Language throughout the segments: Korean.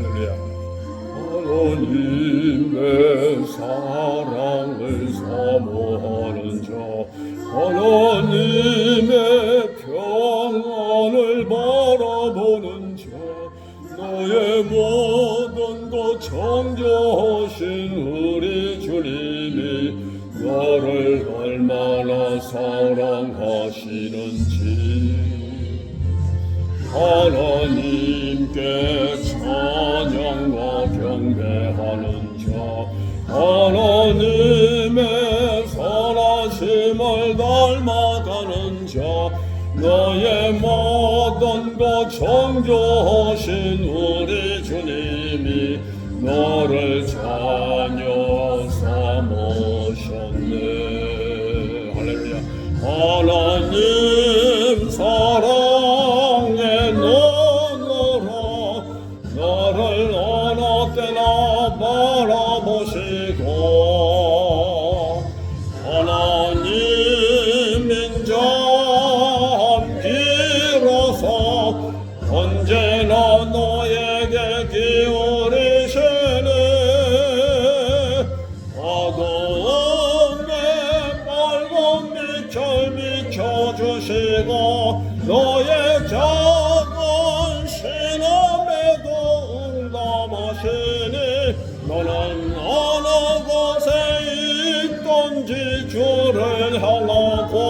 할렐루야. 하나님의 사랑을 사모하는 자, 하나님의 평안을 바라보는 자, 너의 모든 것 창조하신 우리 주님이 너를 얼마나 사랑하시는지 하나님께 찬양과 경배하는 자 하나님의 선하심을 닮아가는 자 너의 모든 것 창조하신 우리 주님이 너를 자녀 삼으 기울이시네 어둠에 빨간 빛을 비춰주시고 너의 작은 신음에도 응답하시니 너는 어느 곳에 있던지 주를 향하고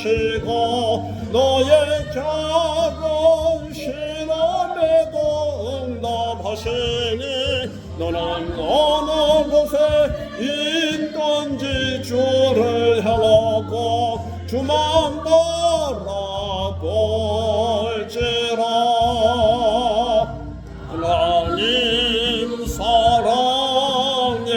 비춰주시고 너의 작은 신음에도 응답하시니 너는 어느 곳에 있던지 주를 향하고 주만 바라볼지라. 하나님 사랑의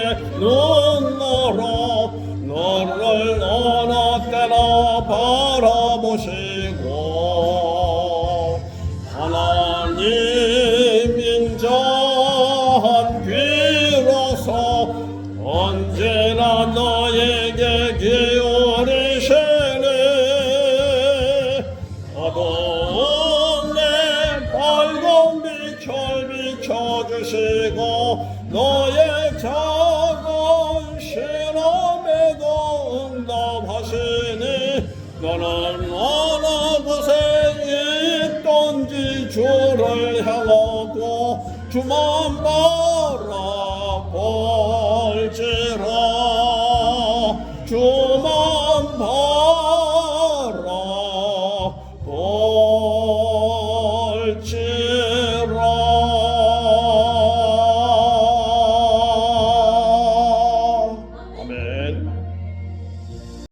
하나님 인자한 귀로서 언제나 너에게 실험에도 응답하시니 너는 주만 바라볼지라